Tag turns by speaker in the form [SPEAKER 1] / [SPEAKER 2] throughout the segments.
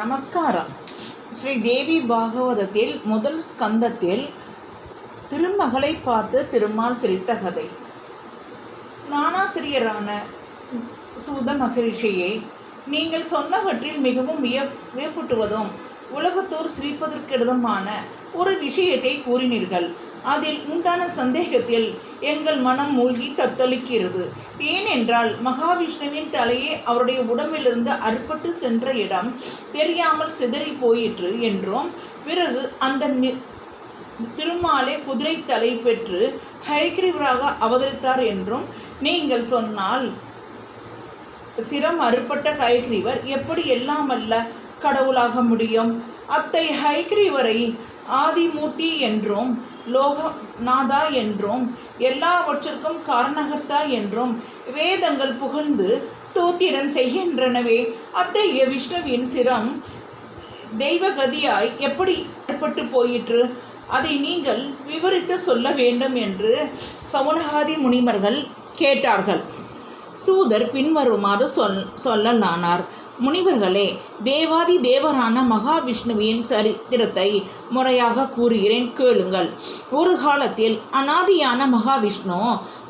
[SPEAKER 1] நமஸ்காரம். ஸ்ரீ தேவி பாகவதத்தில் முதல் ஸ்கந்தத்தில் திருமகளை பார்த்து திருமால் சிரித்த கதை. நானாசிரியரான சூத மகரிஷியை நீங்கள் சொன்னவற்றில் மிகவும் விய வியப்புட்டுவதும் உலகத்தோர் சிரிப்பதற்கிடதுமான ஒரு விஷயத்தை கூறினீர்கள். அதில் உண்டான சந்தேகத்தில் எங்கள் மனம் மூழ்கி தத்தளிக்கிறது. ஏனென்றால் மகாவிஷ்ணுவின் தலையே அவருடைய உடம்பிலிருந்து அறுபட்டு சென்ற இடம் தெரியாமல் சிதறி போயிற்று என்றும் பிறகு அந்த நி- திருமாலே குதிரை தலை பெற்று ஹைகிரீவராக அவதரித்தார் என்றும் நீங்கள் சொன்னால் சிரம் அறுபட்ட ஹைகிரீவர் எப்படி எல்லாமல்ல? கடவுளாக முடியும். அத்தை ஹைகிரீவரை ஆதிமூர்த்தி என்றும் லோகநாதா என்றும் எல்லாவற்றிற்கும் காரணகர்த்தா என்றும் வேதங்கள் புகழ்ந்து தூத்திரன் செய்கின்றனவே. அத்தகைய விஷ்ணுவின் சிரம் தெய்வகதியாய் எப்படி ஏற்பட்டு போயிற்று? அதை நீங்கள் விவரித்து சொல்ல வேண்டும் என்று சவுனகாதி முனிவர்கள் கேட்டார்கள். சூதர் பின்வருமாறு சொல் சொல்லலானார். முனிவர்களே தேவாதி தேவரான மகாவிஷ்ணுவின் சரித்திரத்தை முறையாக கூறுகிறேன் கேளுங்கள். ஒரு காலத்தில் அனாதியான மகாவிஷ்ணு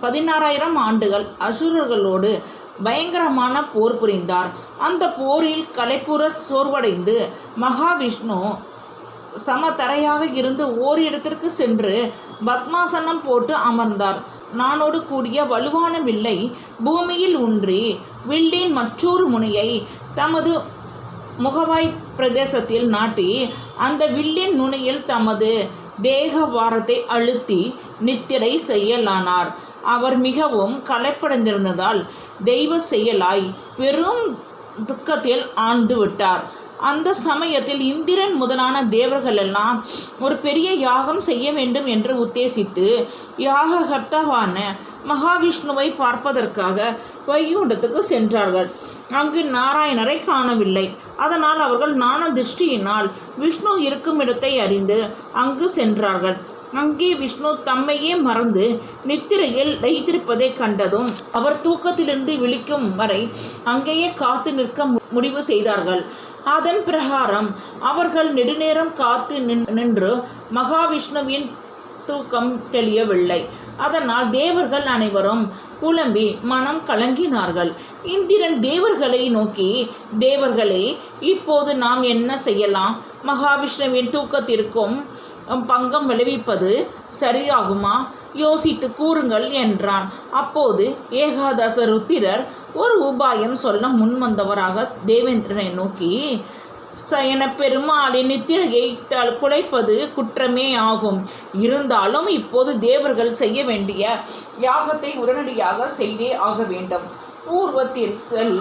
[SPEAKER 1] பதினாறாயிரம் ஆண்டுகள் அசுரர்களோடு பயங்கரமான போர் புரிந்தார். அந்த போரில் கலைப்புற சோர்வடைந்து மகாவிஷ்ணு சமதரையாக இருந்து ஓரிடத்திற்கு சென்று பத்மாசனம் போட்டு அமர்ந்தார். நானோடு கூடிய வலுவான வில்லை பூமியில் ஊன்றி வில்லின் மற்றொரு முனையை தமது முகவாய் பிரதேசத்தில் நாட்டி அந்த வில்லின் நுனியில் தமது தேக வாரத்தை அழுத்தி நித்திரை செய்யலானார். அவர் மிகவும் களைப்படைந்திருந்ததால் தெய்வ செயலாய் பெரும் துக்கத்தில் ஆழ்ந்து விட்டார். அந்த சமயத்தில் இந்திரன் முதலான தேவர்கள் எல்லாம் ஒரு பெரிய யாகம் செய்ய வேண்டும் என்று உத்தேசித்து யாககர்த்தாவான மகாவிஷ்ணுவை பார்ப்பதற்காக வைகுண்டத்துக்கு சென்றார்கள். அங்கு நாராயணரை காணவில்லை. அதனால் அவர்கள் நாண திருஷ்டியினால் விஷ்ணு இருக்கும் இடத்தை அறிந்து அங்கு சென்றார்கள். அங்கே விஷ்ணு தம்மையே மறந்து நித்திரையில் வைத்திருப்பதைக் கண்டதும் அவர் தூக்கத்திலிருந்து விழிக்கும் வரை அங்கேயே காத்து நிற்க முடிவு செய்தார்கள். அதன் பிரகாரம் அவர்கள் நெடுநேரம் காத்து நின்- நின்று மகாவிஷ்ணுவின் தூக்கம் தெளியவில்லை. அதனால் தேவர்கள் அனைவரும் புலம்பி மனம் கலங்கினார்கள். இந்திரன் தேவர்களை நோக்கி தேவர்களே இப்போது நாம் என்ன செய்யலாம்? மகாவிஷ்ணுவின் தூக்கத்திற்கும் பங்கம் விளைவிப்பது சரியாகுமா? யோசித்து கூறுங்கள் என்றான். அப்போது ஏகாதச ருத்திரர் ஒரு உபாயம் சொல்ல முன்வந்தவராக தேவேந்திரனை நோக்கி சயன பெருமாளின் நித்திரையை த- குலைப்பது குற்றமே ஆகும். இருந்தாலும் இப்போது தேவர்கள் செய்ய வேண்டிய யாகத்தை உடனடியாக செய்தே ஆக வேண்டும். பூர்வத்தில் செல்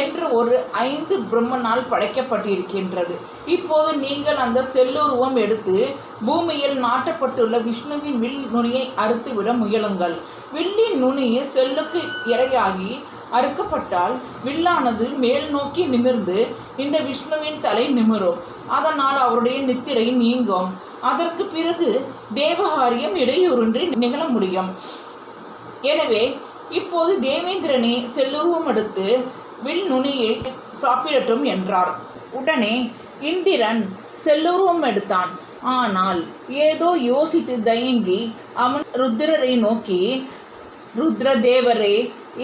[SPEAKER 1] என்று ஒரு ஐந்து பிரம்மனால் படைக்கப்பட்டிருக்கின்றது. இப்போது நீங்கள் அந்த செல்லுருவம் எடுத்து பூமியில் நாட்டப்பட்டுள்ள விஷ்ணுவின் வில் நுனியை அறுத்துவிட முயலுங்கள். வில்லின் நுனி செல்லுக்கு இரையாகி அறுக்கப்பட்டால் வில்லானது மேல் நோக்கி நிமிர்ந்து இந்த விஷ்ணுவின் தலை நிமிரும். அதனால் அவருடைய நித்திரை நீங்கும். அதற்கு பிறகு தேவகாரியம் இடையூறின்றி நிகழ முடியும். எனவே இப்போது தேவேந்திரனே செல்லுருவம் எடுத்து வில் நுனியை சாப்பிடட்டும் என்றார். உடனே இந்திரன் செல்லுருவம் எடுத்தான். ஆனால் ஏதோ யோசித்து தயங்கி அவன் ருத்திரரை நோக்கி ருத்ர தேவரே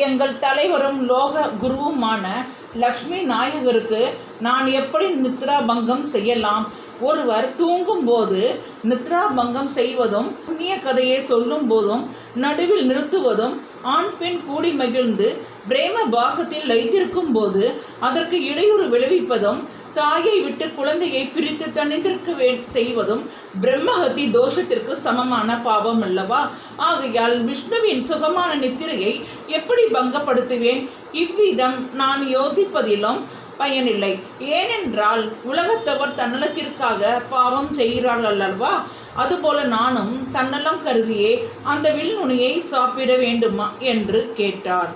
[SPEAKER 1] எங்கள் தலைவரும் லோக குருவுமான லக்ஷ்மி நாயகருக்கு நான் எப்படி நித்ரா பங்கம் செய்யலாம்? ஒருவர் தூங்கும்போது நித்ரா பங்கம் செய்வதும் புண்ணிய கதையை சொல்லும் போதும் நடுவில் நிறுத்துவதும் ஆண் பெண் கூடி மகிழ்ந்து பிரேம பாசத்தில் வைத்திருக்கும் போது அதற்கு இடையூறு விளைவிப்பதும் தாயை விட்டு குழந்தையை பிரித்து தனிந்திருக்க வே செய்வதும் பிரம்மஹத்தி தோஷத்திற்கு சமமான பாவம் அல்லவா ஆகையால் விஷ்ணுவின் சுகமான நித்திரையை எப்படி பங்கப்படுத்துவேன்? இவ்விதம் நான் யோசிப்பதிலும் பயனில்லை. ஏனென்றால் உலகத்தவர் தன்னலத்திற்காக பாவம் செய்கிறார்கள் அல்லவா? அதுபோல நானும் தன்னலம் கருதியே அந்த வில் நுனியை சாப்பிட வேண்டுமா என்று கேட்டார்.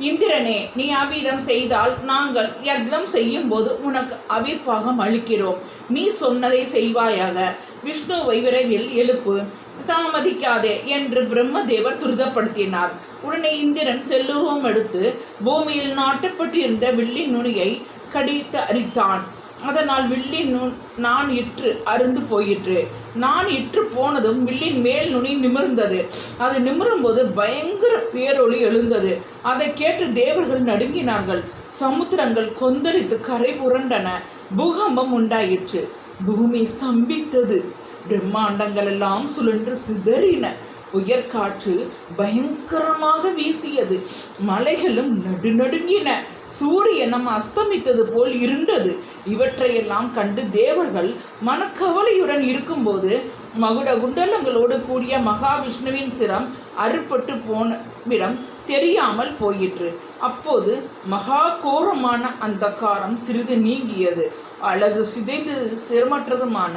[SPEAKER 1] இந்திரனே நீ அவ்விதம் செய்தால் நாங்கள் யக்னம் செய்யும் போது உனக்கு அவிர்வாகம் அளிக்கிறோம். நீ சொன்னதை செய்வாயாக. விஷ்ணுவை விரைவில் எழுப்பு. தாமதிக்காதே என்று பிரம்மதேவர் துரிதப்படுத்தினார். உடனே இந்திரன் செல்லுருவம் எடுத்து பூமியில் நாட்டப்பட்டிருந்த வில்லின் நுனியை கடித்து அரித்தான். அதனால் வில்லின் நுண் நான் இற்று அருந்து போயிற்று. நான் இற்று போனதும் வில்லின் மேல் நுனி நிமிர்ந்தது. அது நிமிரும்போது பயங்கர பேரொளி எழுந்தது. அதை கேட்டு தேவர்கள் நடுங்கினார்கள். சமுத்திரங்கள் கொந்தளித்து கரை புரண்டன. பூகம்பம் உண்டாயிற்று. பூமி ஸ்தம்பித்தது. பிரம்மாண்டங்கள் எல்லாம் சுழன்று சிதறின. உயர்காற்று பயங்கரமாக வீசியது. மலைகளும் நடுநடுங்கின. சூரியனம் அஸ்தமித்தது போல் இருண்டது. இவற்றையெல்லாம் கண்டு தேவர்கள் மனக்கவலையுடன் இருக்கும்போது மகுட குண்டலங்களோடு கூடிய மகாவிஷ்ணுவின் சிரம் அறுபட்டு போனவிடம் தெரியாமல் போயிற்று. அப்போது மகா கோரமான அந்த காரம் சிறிது நீங்கியது. அழகு சிதைந்து சிரமற்றதுமான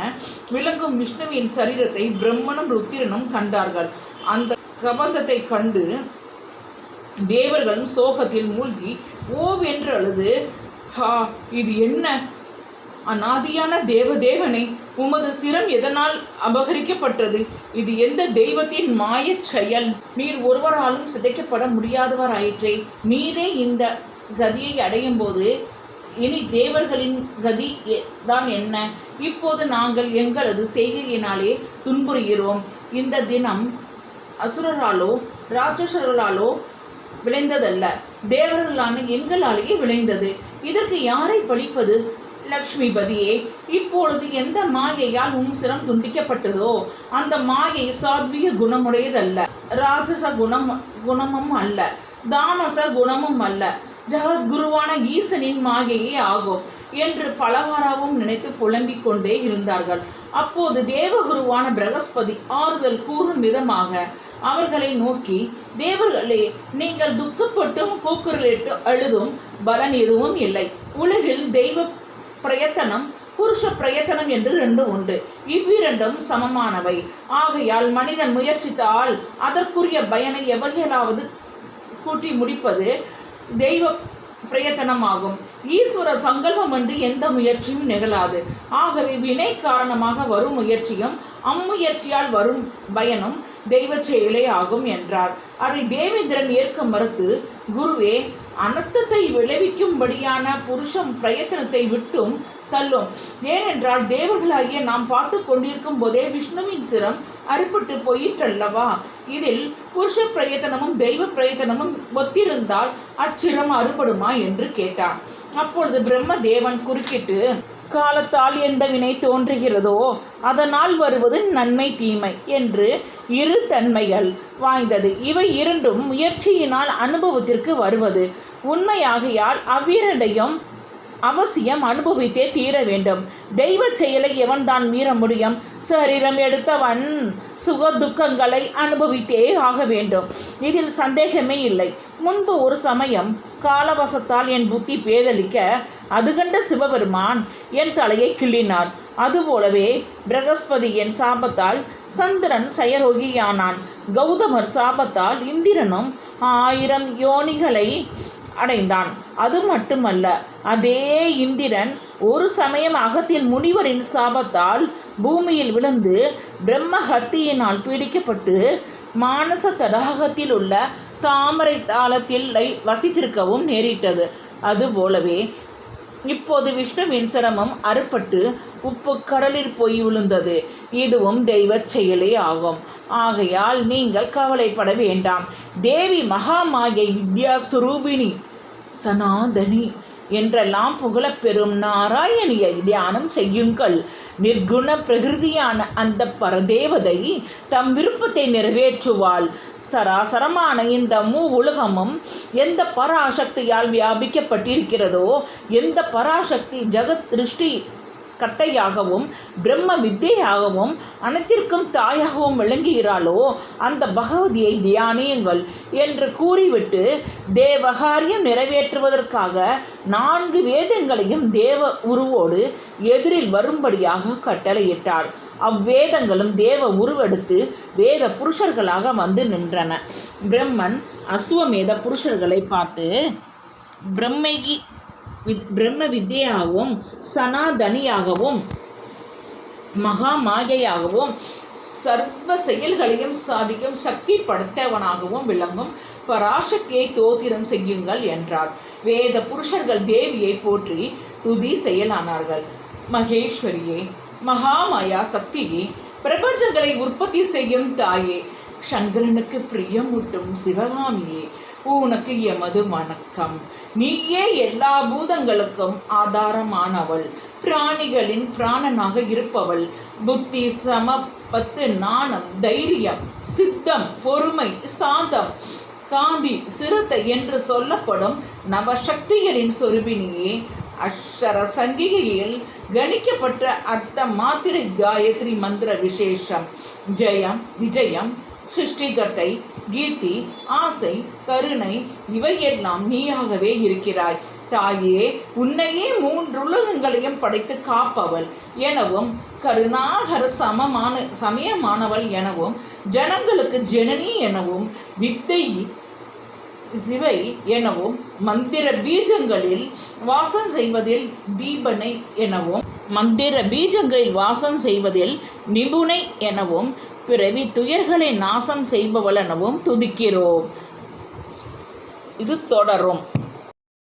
[SPEAKER 1] விளங்கும் விஷ்ணுவின் சரீரத்தை பிரம்மனும் ருத்திரனும் கண்டார்கள். அந்த கபந்தத்தை கண்டு தேவர்களும் சோகத்தில் மூழ்கி ஓவென்று அழுது ஹா இது என்ன? அநாதியான தேவதேவனை உமது சிரம் எதனால் அபகரிக்கப்பட்டது? இது எந்த தெய்வத்தின் மாயச் செயல்? நீர் ஒருவராலும் சிதைக்கப்பட முடியாதவராயிற்றே. நீரே இந்த கதியை அடையும் போது இனி தேவர்களின் கதி தான் என்ன? இப்போது நாங்கள் எங்களது செய்கையினாலே துன்புறுகிறோம். இந்த தினம் அசுரராலோ ராட்சசர்களாலோ விளைந்ததல்ல. தேவர்களான எங்களாலேயே விளைந்தது. இதற்கு யாரை பழிப்பது? லக்ஷ்மிபதியே இப்பொழுது எந்த மாயையால் உன் சிரம் துண்டிக்கப்பட்டதோ அந்த மாயை சாத்விய குணமுடையதல்ல. ராட்சச குணம் குணமும் அல்ல. தாமச குணமும் அல்ல. ஜகத்குருவான ஈசனின் மாயையே ஆகும் என்று பலவாறாவும் நினைத்து புலம்பிக் கொண்டே இருந்தார்கள். அப்போது தேவகுருவான பிரகஸ்பதி ஆறுதல் கூறும் விதமாக அவர்களை நோக்கி தேவர்களே நீங்கள் துக்கப்பட்டும் கூக்குரலிட்டு அழுதும் பலன் எதுவும் இல்லை. உலகில் தெய்வ பிரயத்தனம் புருஷ பிரயத்தனம் என்று ரெண்டு உண்டு. இவ்விரண்டும் சமமானவை. ஆகையால் மனிதன் முயற்சித்தால் அதற்குரிய பயனை எவையலாவது கூட்டி முடிப்பது தெய்வ பிரயத்தனமாகும். ஈஸ்வர சங்கல்பம் என்று எந்த முயற்சியும் நிகழாது. ஆகவே வினை காரணமாக வரும் முயற்சியும் அம்முயற்சியால் வரும் பயனும் தெய்வ செயலே ஆகும் என்றார். அதை தேவேந்திரன் ஏற்க மறுத்து குருவே அனர்த்தத்தை விளைவிக்கும்படியான புருஷம் பிரயத்தனத்தை விட்டும் தள்ளும். ஏனென்றால் தேவர்களாகிய நாம் பார்த்து கொண்டிருக்கும் போதே விஷ்ணுவின் சிரம் அறுபட்டு போயிற்றல்லவா? இதில் புருஷ பிரயத்தனமும் தெய்வ பிரயத்தனமும் ஒத்திருந்தால் அச்சிரம் அறுபடுமா என்று கேட்டான். அப்பொழுது பிரம்ம தேவன் குறுக்கிட்டு காலத்தால் எந்த வினை தோன்றுகிறதோ அதனால் வருவது நன்மை தீமை என்று இரு தன்மைகள் வாய்ந்தது. இவை இரண்டும் முயற்சியினால் அனுபவத்திற்கு வருவது. உண்மையாகையால் அவ்விரண்டையும் அவசியம் அனுபவித்தே தீர வேண்டும். தெய்வ செயலை எவன் தான் மீற முடியும்? சரீரம் எடுத்தவன் சுக துக்கங்களை அனுபவித்தே ஆக வேண்டும். இதில் சந்தேகமே இல்லை. முன்பு ஒரு சமயம் காலவசத்தால் என் புத்தி பேதலிக்க அது கண்ட சிவபெருமான் என் தலையை கிள்ளினார். அதுபோலவே பிரகஸ்பதியின் சாபத்தால் சந்திரன் செயரோகியானான். கௌதமர் சாபத்தால் இந்திரனும் ஆயிரம் யோனிகளை அடைந்தான். அது மட்டுமல்ல அதே இந்திரன் ஒரு சமயம் அகத்தில் முனிவரின் சாபத்தால் பூமியில் விழுந்து பிரம்மஹத்தியினால் பீடிக்கப்பட்டு மானச தடாகத்தில் உள்ள தாமரை தாளத்தில் வசித்திருக்கவும் நேரிட்டது. அதுபோலவே இப்போது விஷ்ணுவின் சிரமம் அறுபட்டு உப்பு கடலில் போய் விழுந்தது. இதுவும் தெய்வச் செயலே ஆகும். ஆகையால் நீங்கள் கவலைப்பட வேண்டாம். தேவி மகாமாயை வித்யா சுரூபிணி சனாதனி என்றெல்லாம் புகழப்பெறும் நாராயணியை தியானம் செய்யுங்கள். நிர்குண பிரகிருதியான அந்த பரதேவதை தம் விருப்பத்தை நிறைவேற்றுவாள். சராசரமான இந்த மூ உலகமும் எந்த பராசக்தியால் வியாபிக்கப்பட்டிருக்கிறதோ எந்த பராசக்தி ஜகத் திருஷ்டி கட்டையாகவும் பிரம்ம வித்தையாகவும் அனைத்திற்கும் தாயாகவும் விளங்குகிறாளோ அந்த பகவதியை தியானியுங்கள் என்று கூறிவிட்டு தேவகாரியம் நிறைவேற்றுவதற்காக நான்கு வேதங்களையும் தேவ உருவோடு எதிரில் வரும்படியாக கட்டளையிட்டார். அவ்வேதங்களும் தேவ உருவெடுத்து வேத புருஷர்களாக வந்து நின்றன. பிரம்மன் அசுவமேத புருஷர்களை பார்த்து பிரம்மைகி பிரம்ம வித்யாகவும் சனாதனியாகவும் மகா மாயையாகவும் சர்வ செயல்களையும் சாதிக்கும் சக்தி படைத்தவனாகவும் விளங்கும் பராசக்தியை தோத்திரம் செய்யுங்கள் என்றார். வேத புருஷர்கள் தேவியை போற்றி துதி செயலானார்கள். மகேஸ்வரியே மகாமாயா சக்தியே பிரபஞ்சங்களை உற்பத்தி செய்யும் தாயே சங்கரனுக்கு பிரியமூட்டும் சிவகாமியே உனக்கு எமது வணக்கம். நீயே எல்லா பூதங்களுக்கும் ஆதாரமானவள். பிராணிகளின் பிராணனாக இருப்பவள். புத்தி சமப்பத்து நாணம் தைரியம் சித்தம் பொறுமை சாந்தம் காந்தி சிறுத்தை என்று சொல்லப்படும் நவசக்திகளின் சொருபினியே அக்ஷர சங்கிகையில் கணிக்கப்பட்ட அர்த்த மாத்திரை காயத்ரி மந்திர விசேஷம். ஜெயம் விஜயம் சிருஷ்டிகத்தை கீர்த்தி ஆசை கருணை இவையெல்லாம் நீயாகவே இருக்கிறாய். தாயே உன்னையே மூன்றுலகங்களையும் படைத்து காப்பவள் எனவும் கருணாகர சமமான சமயமானவள் எனவும் ஜனங்களுக்கு ஜனனி எனவும் வித்தை சிவை எனவும் மந்திர பீஜங்களில் வாசம் செய்வதில் தீபனை எனவும் மந்திர பீஜங்களில் வாசம் செய்வதில் நிபுணை எனவும் பிறவி துயர்களை நாசம் செய்பவளெனவும் துதிக்கிறோம். இது தொடரும்.